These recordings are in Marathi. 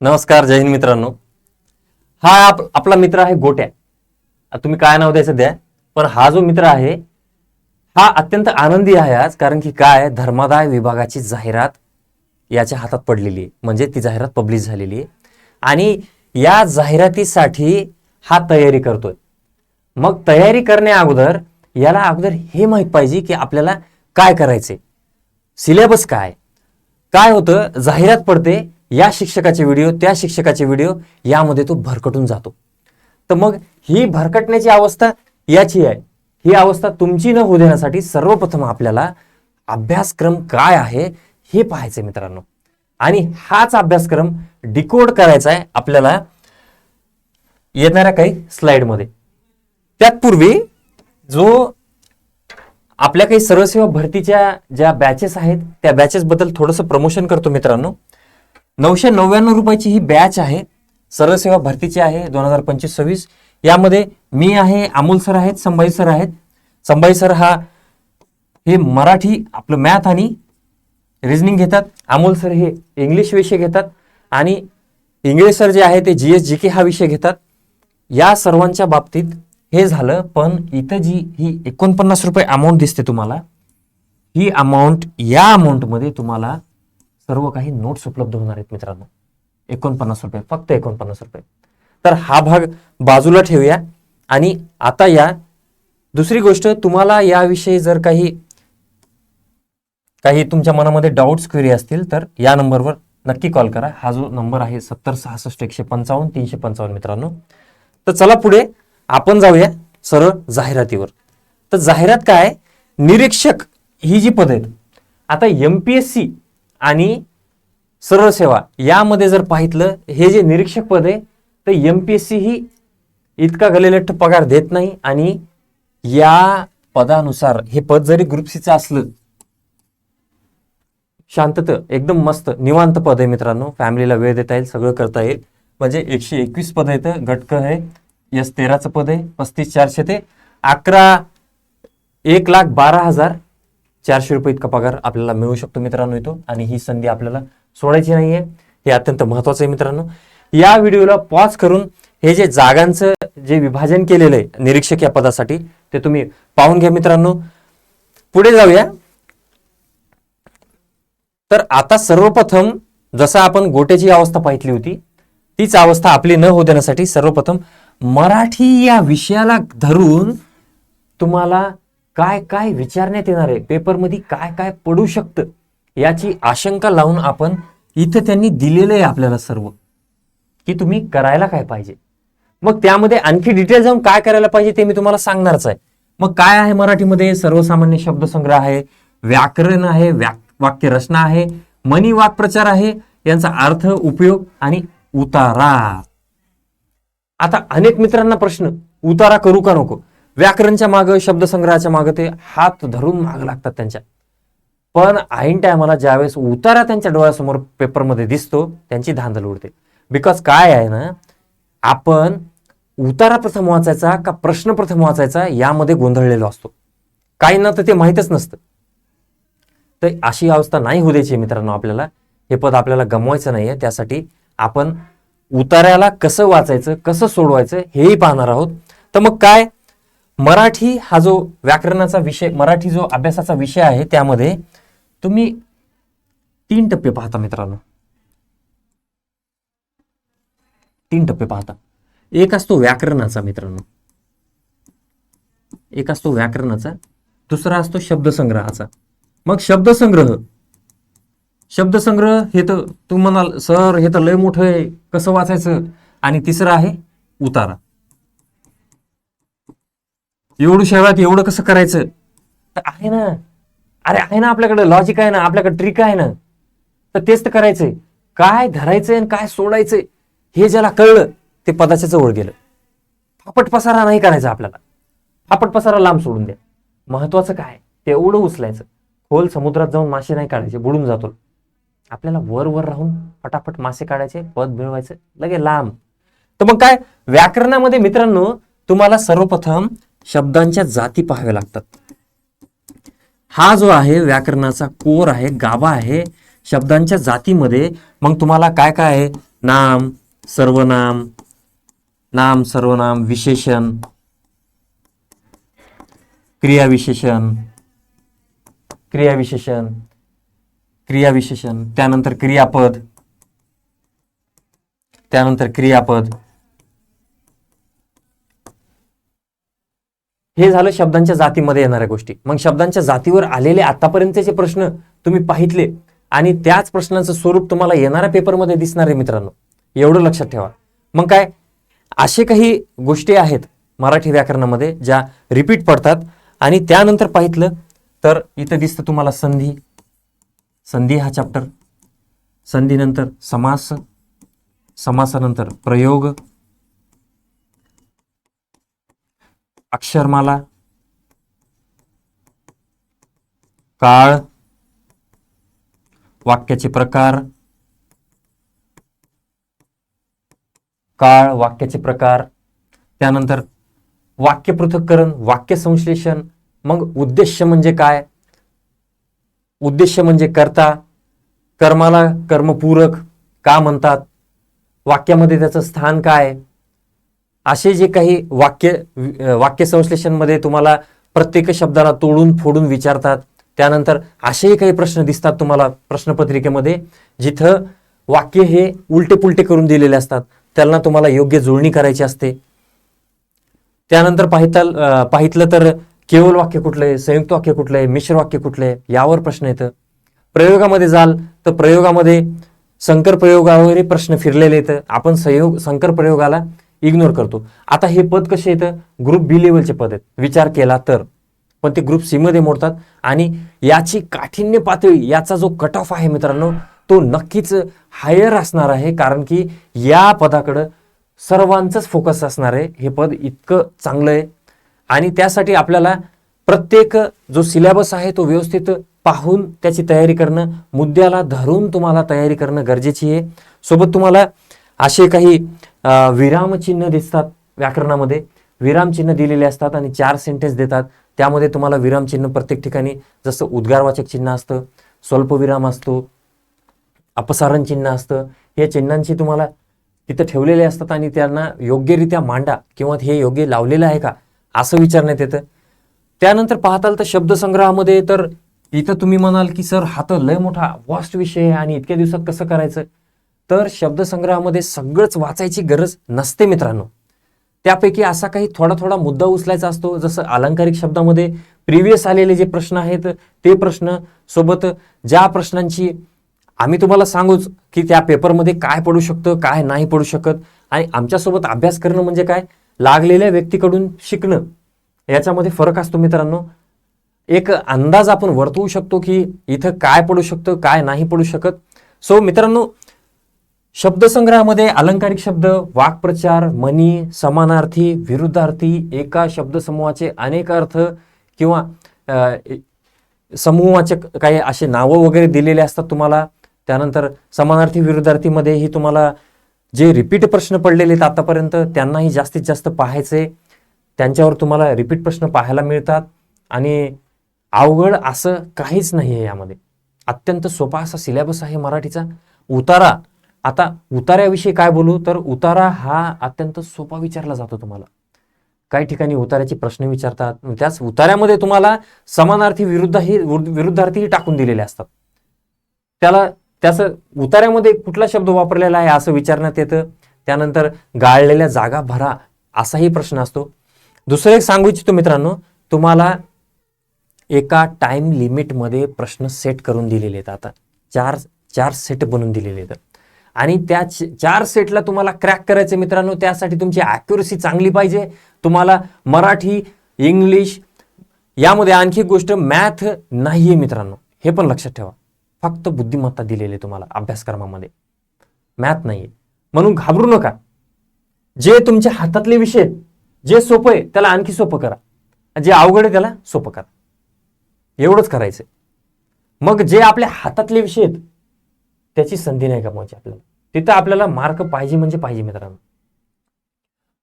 नमस्कार जय हिंद मित्रांनो. हा आप, आपला मित्र आहे गोट्या. तुम्ही काय नाव द्यायचं द्या. पण हा जो मित्र आहे हा अत्यंत आनंदी आहे आज कारण की काय? धर्मादाय विभागाची जाहिरात याच्या हातात पडलेली आहे. म्हणजे ती जाहिरात पब्लिश झालेली आहे. आणि या जाहिरातीसाठी हा तयारी करतोय. मग तयारी करण्या अगोदर याला अगोदर हे माहीत पाहिजे की आपल्याला काय करायचे सिलेबस काय? काय होतं? जाहिरात पडते या शिक्षकाचे व्हिडिओ त्या शिक्षकाचे व्हिडिओ यामध्ये तो भरकटून जातो. तर मग ही भरकटण्याची अवस्था याची आहे. ही अवस्था तुमची न होऊ देण्यासाठी सर्वप्रथम आपल्याला अभ्यासक्रम काय आहे हे पाहायचं मित्रांनो. आणि हाच अभ्यासक्रम डिकोड करायचा आहे आपल्याला येणाऱ्या काही स्लाइडमध्ये. त्यातपूर्वी जो आपल्या काही सर्वसेवा भरतीच्या ज्या बॅचेस आहेत त्या बॅचेस बद्दल थोडंसं प्रमोशन करतो मित्रांनो. नऊशे नव्याण्णव रुपयाची ही बॅच आहे. सर्वसेवा भरतीची आहे दोन हजार पंचवीस सव्वीस. यामध्ये मी आहे अमोल सर आहेत संभाजी सर आहेत. संभाजी सर हा हे मराठी आपलं मॅथ आणि रिझनिंग घेतात. अमोल सर हे इंग्लिश विषय घेतात. आणि इंग्लिश सर जे आहे ते जी एस जी के हा विषय घेतात. या सर्वांच्या बाबतीत हे झालं पण इथं जी ही एकोणपन्नास रुपये अमाऊंट दिसते तुम्हाला ही अमाऊंट या अमाऊंटमध्ये तुम्हाला सर्व काही नोट्स उपलब्ध होणार आहेत मित्रांनो. एकोणपन्नास रुपये फक्त एकोणपन्नास रुपये. तर हा भाग बाजूला ठेवूया. आणि आता या दुसरी गोष्ट तुम्हाला याविषयी जर काही काही तुमच्या मनामध्ये डाऊट्स क्वेरी असतील तर या नंबरवर नक्की कॉल करा. हा जो नंबर आहे सत्तर सहासष्ट एकशे पंचावन्न तीनशे पंचावन्न मित्रांनो. तर चला पुढे आपण जाऊया सरळ जाहिरातीवर. तर जाहिरात काय? निरीक्षक ही जी पद आहेत. आता एम पी एस सी आणि सरळ सेवा. यामध्ये जर पाहितलं हे जे निरीक्षक पद आहे तर एम पी एस सी ही इतका गलेलठ्ठ पगार देत नाही आणि या पदानुसार हे पद जरी ग्रुप सीचं असलं शांतत एकदम मस्त निवांत पद आहे मित्रांनो. फॅमिलीला वेळ देता येईल सगळं करता येईल. म्हणजे एकशे एकवीस पद आहेत गटक आहे यस तेराचं पद आहे पस्तीस चारशे ते अकरा एक लाख बारा हजार चारशे रुपये इतका पगार आपल्याला मिळू शकतो मित्रांनो येतो आणि ही संधी आपल्याला सोडायची नाहीये. हे अत्यंत महत्वाचं आहे मित्रांनो. या व्हिडिओला पॉज करून हे जे जागांचं जे विभाजन केलेलं आहे निरीक्षक या पदासाठी ते तुम्ही पाहून घ्या मित्रांनो. पुढे जाऊया. तर आता सर्वप्रथम जसं आपण गोट्याची अवस्था पाहितली होती तीच अवस्था आपली न हो देण्यासाठी सर्वप्रथम मराठी या विषयाला धरून तुम्हाला काय काय विचारण्यात येणार आहे? पेपरमध्ये काय काय पडू शकतं? याची आशंका लावून आपण इथं त्यांनी दिलेलं आहे आपल्याला सर्व. की तुम्ही करायला काय पाहिजे? मग त्यामध्ये आणखी डिटेल जाऊन काय करायला पाहिजे ते मी तुम्हाला सांगणारच आहे. मग काय आहे मराठीमध्ये? सर्वसामान्य शब्दसंग्रह आहे व्याकरण आहे व्याक वाक्य रचना आहे मनी वाक्प्रचार आहे यांचा अर्थ उपयोग आणि उतारा. आता अनेक मित्रांना प्रश्न उतारा करू का नको? व्याकरणच्या मागं शब्दसंग्रहाच्या मागं ते हात धरून माग लागतात त्यांच्या. पण ऐन टायमाला ज्यावेळेस उतारा त्यांच्या डोळ्यासमोर पेपरमध्ये दिसतो त्यांची धांदल उडते. बिकॉज काय आहे ना आपण उतारा प्रथम वाचायचा का प्रश्न प्रथम वाचायचा यामध्ये गोंधळलेलो असतो. काही ना तर ते माहीतच नसतं. तर अशी अवस्था नाही होऊ द्यायची मित्रांनो आपल्याला. हे पद आपल्याला गमवायचं नाहीये. त्यासाठी आपण उतार्याला कसं वाचायचं कसं सोडवायचं हेही पाहणार आहोत. तर मग काय? मराठी हा जो व्याकरणाचा विषय मराठी जो अभ्यासाचा विषय आहे त्यामध्ये तुम्ही तीन टप्पे पाहता मित्रांनो. तीन टप्पे पाहता. एक असतो व्याकरणाचा मित्रांनो. एक असतो व्याकरणाचा दुसरा असतो शब्दसंग्रहाचा. मग शब्दसंग्रह शब्दसंग्रह हे तर तू म्हणाल सर हे तर लय मोठं आहे कसं वाचायचं? आणि तिसरं आहे उतारा. एवढं शहरात एवढं कसं करायचं? तर आहे ना. अरे आहे ना आपल्याकडे. लॉजिक आहे ना. आपल्याकडे ट्रिक आहे ना. तर तेच तर करायचंय. काय धरायचंय आणि काय सोडायचंय हे ज्याला कळलं ते पदाच्या जवळ गेलं. फापट पसारा नाही करायचा आपल्याला. फापट पसारा लांब सोडून द्या. महत्वाचं काय? तेवढं उचलायचं. खोल समुद्रात जाऊन मासे नाही काढायचे. बुडून जातो. आपल्याला वर वर राहून फटाफट मासे काढायचे पद मिळवायचं. लगे लांब. तर मग काय? व्याकरणामध्ये मित्रांनो तुम्हाला सर्वप्रथम शब्दांच्या जाती पाहाव्या लागतात. हा जो आहे व्याकरणाचा कोर आहे गाभा आहे शब्दांच्या जातीमध्ये मग तुम्हाला काय काय आहे? नाम सर्वनाम नाम सर्वनाम विशेषण क्रियाविशेषण क्रियाविशेषण क्रियाविशेषण त्यानंतर क्रियापद त्यानंतर क्रियापद हे झालं शब्दांच्या जातीमध्ये येणाऱ्या गोष्टी. मग शब्दांच्या जातीवर आलेले आतापर्यंतचे प्रश्न तुम्ही पाहितले आणि त्याच प्रश्नांचं स्वरूप तुम्हाला येणाऱ्या पेपरमध्ये दिसणार आहे मित्रांनो. एवढं लक्षात ठेवा. मग काय? असे काही गोष्टी आहेत मराठी व्याकरणामध्ये ज्या रिपीट पडतात आणि त्यानंतर पाहितलं तर इथं दिसतं तुम्हाला संधी. संधी हा चॅप्टर संधीनंतर समास. समासानंतर प्रयोग. अक्षरमाला काळ. वाक्याचे प्रकार. काळ वाक्याचे प्रकार. त्यानंतर वाक्य पृथक्करण वाक्य संश्लेषण. मग उद्देश म्हणजे काय? उद्देश म्हणजे करता. कर्माला कर्मपूरक का म्हणतात? वाक्यामध्ये त्याचं स्थान काय? असे जे काही वाक्य वाक्यसंश्लेषणमध्ये तुम्हाला प्रत्येक शब्दाला तोडून फोडून विचारतात त्यानंतर असेही काही प्रश्न दिसतात तुम्हाला प्रश्नपत्रिकेमध्ये जिथं वाक्य हे उलटे पुलटे करून दिलेले असतात. त्यांना तुम्हाला योग्य जुळणी करायची असते. त्यानंतर पाहिताल पाहितलं तर केवळ वाक्य कुठलं आहे संयुक्त वाक्य कुठलं आहे मिश्र वाक्य कुठलं आहे यावर प्रश्न येतं. प्रयोगामध्ये जाल तर प्रयोगामध्ये संकर प्रयोगावरही प्रश्न फिरलेले येतं. आपण संयोग संकर प्रयोगाला इग्नोर करतो. आता हे पद कसे येतं? ग्रुप बी लेवलचे पद आहेत. विचार केला तर. पण ते ग्रुप सी मध्ये मोडतात. आणि याची काठिण्य पातळी याचा जो कट ऑफ आहे मित्रांनो तो नक्कीच हायर असणार आहे. कारण की या पदाकडं सर्वांचंच फोकस असणार आहे. हे पद इतकं चांगलं आहे. आणि त्यासाठी आपल्याला प्रत्येक जो सिलेबस आहे तो व्यवस्थित पाहून त्याची तयारी करणं मुद्द्याला धरून तुम्हाला तयारी करणं गरजेची आहे. सोबत तुम्हाला असे काही विरामचिन्ह दिसतात व्याकरणामध्ये. विरामचिन्ह दिलेले असतात आणि चार सेंटेन्स देतात. त्यामध्ये तुम्हाला विरामचिन्ह प्रत्येक ठिकाणी जसं उद्गारवाचक चिन्ह असतं स्वल्पविराम असतो अपसारण चिन्ह असतं. या चिन्हांची तुम्हाला तिथं ठेवलेले असतात आणि त्यांना योग्यरित्या मांडा किंवा हे योग्य लावलेलं आहे का असं विचारण्यात येतं. त्यानंतर पाहताल तर शब्दसंग्रहामध्ये तर इथं तुम्ही म्हणाल की सर हा तर लय मोठा वास्ट विषय आहे आणि इतक्या दिवसात कसं करायचं? तर शब्दसंग्रहामध्ये सगळंच वाचायची गरज नसते मित्रांनो. त्यापैकी असा काही थोडा थोडा मुद्दा उचलायचा असतो जसं अलंकारिक शब्दामध्ये प्रिव्हियस आलेले जे प्रश्न आहेत ते प्रश्न सोबत ज्या प्रश्नांची आम्ही तुम्हाला सांगूच की त्या पेपरमध्ये काय पडू शकतं काय नाही पडू शकत आणि आमच्यासोबत अभ्यास करणं म्हणजे काय? लागलेल्या व्यक्तीकडून शिकणं. याच्यामध्ये फरक असतो मित्रांनो. एक अंदाज आपण वर्तवू शकतो की इथं काय पडू शकतं काय नाही पडू शकत. सो मित्रांनो शब्दसंग्रहामध्ये अलंकारिक शब्द वाक्प्रचार मनी समानार्थी विरुद्धार्थी एका शब्दसमूहाचे अनेक अर्थ किंवा समूहाचे काही असे नावं वगैरे दिलेले असतात तुम्हाला. त्यानंतर समानार्थी विरुद्धार्थीमध्येही तुम्हाला जे रिपीट प्रश्न पडलेले आहेत आतापर्यंत त्यांनाही जास्तीत जास्त पाहायचे. त्यांच्यावर तुम्हाला रिपीट प्रश्न पाहायला मिळतात. आणि अवघड असं काहीच नाही आहे यामध्ये. अत्यंत सोपा असा सिलेबस आहे मराठीचा. उतारा आता उतार्याविषयी काय बोलू? तर उतारा हा अत्यंत सोपा विचारला जातो तुम्हाला. काही ठिकाणी उतार्याचे प्रश्न विचारतात. त्याच उतार्यामध्ये तुम्हाला समानार्थी विरुद्धही विरुद्धार्थीही टाकून दिलेले असतात. त्याला त्याचं उतार्यामध्ये कुठला शब्द वापरलेला आहे असं विचारण्यात येतं. त्यानंतर गाळलेल्या जागा भरा असाही प्रश्न असतो. दुसरं एक सांगू इच्छितो मित्रांनो तुम्हाला एका टाइम लिमिटमध्ये प्रश्न सेट करून दिलेले आहेत आता. चार चार सेट बनवून दिलेले आहेत. आणि त्या चार सेटला तुम्हाला क्रॅक करायचे मित्रांनो त्यासाठी तुमची ॲक्युरसी चांगली पाहिजे. तुम्हाला मराठी इंग्लिश यामध्ये आणखी एक गोष्ट मॅथ नाही आहे मित्रांनो. हे पण लक्षात ठेवा. फक्त बुद्धिमत्ता दिलेली आहे तुम्हाला अभ्यासक्रमामध्ये. मॅथ नाही आहे म्हणून घाबरू नका. जे तुमच्या हातातले विषय आहेत जे सोपं आहे त्याला आणखी सोपं करा. जे अवघड आहे त्याला सोपं करा. एवढंच करायचं मग जे आपल्या हातातले विषय आहेत त्याची संधी नाही गमवायची आपल्याला. तिथं आपल्याला मार्क पाहिजे म्हणजे पाहिजे मित्रांनो.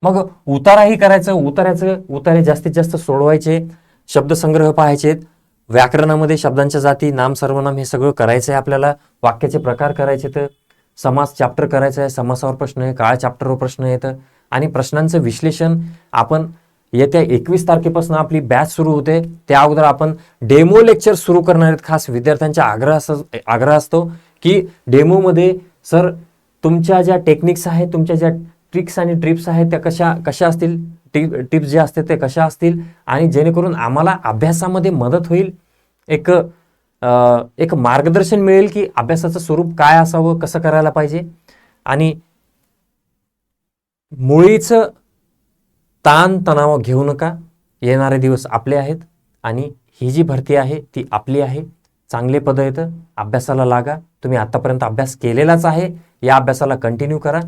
मग उताराही करायचं उतार्याचं उतारे जास्तीत जास्त सोडवायचे शब्दसंग्रह पाहायचेत व्याकरणामध्ये शब्दांच्या जाती नाम सर्वनाम हे सगळं करायचं आहे आपल्याला वाक्याचे प्रकार करायचे तर समाज चॅप्टर करायचं आहे समासावर प्रश्न आहे काळा चॅप्टरवर प्रश्न येतं आणि प्रश्नांचं विश्लेषण आपण येत्या एकवीस तारखेपासून आपली बॅच सुरू होते त्या अगोदर आपण डेमो लेक्चर सुरू करणार आहेत खास विद्यार्थ्यांच्या आग्रह आग्रह असतो की डेमोमध्ये सर तुमच्या ज्या टेक्निक्स आहेत तुमच्या ज्या ट्रिक्स आणि ट्रिप्स आहेत त्या कशा कशा असतील? टिप टिप्स जे असतात ते कशा असतील? आणि जेणेकरून आम्हाला अभ्यासामध्ये मदत होईल. एक एक मार्गदर्शन मिळेल की अभ्यासाचं स्वरूप काय असावं कसं करायला पाहिजे? आणि मुळीचं ताण तणाव घेऊ नका. येणारे दिवस आपले आहेत आणि ही जी भरती आहे ती आपली आहे. चांगले पद येतं अभ्यासाला लागा. तुम्ही आत्तापर्यंत अभ्यास केलेलाच आहे. या अभ्यासाला कंटिन्यू करा.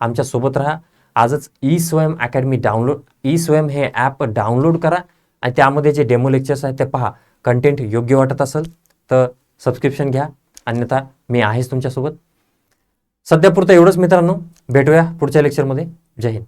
आमच्यासोबत राहा. आजच ई स्वयं अकॅडमी डाउनलोड ई स्वयं हे ॲप डाउनलोड करा. आणि त्यामध्ये जे डेमो लेक्चर्स आहेत ते पहा. कंटेंट योग्य वाटत असेल तर सबस्क्रिप्शन घ्या. अन्यथा मी आहेच तुमच्यासोबत. सध्यापुरतं एवढंच मित्रांनो. भेटूया पुढच्या लेक्चरमध्ये जय हिंद.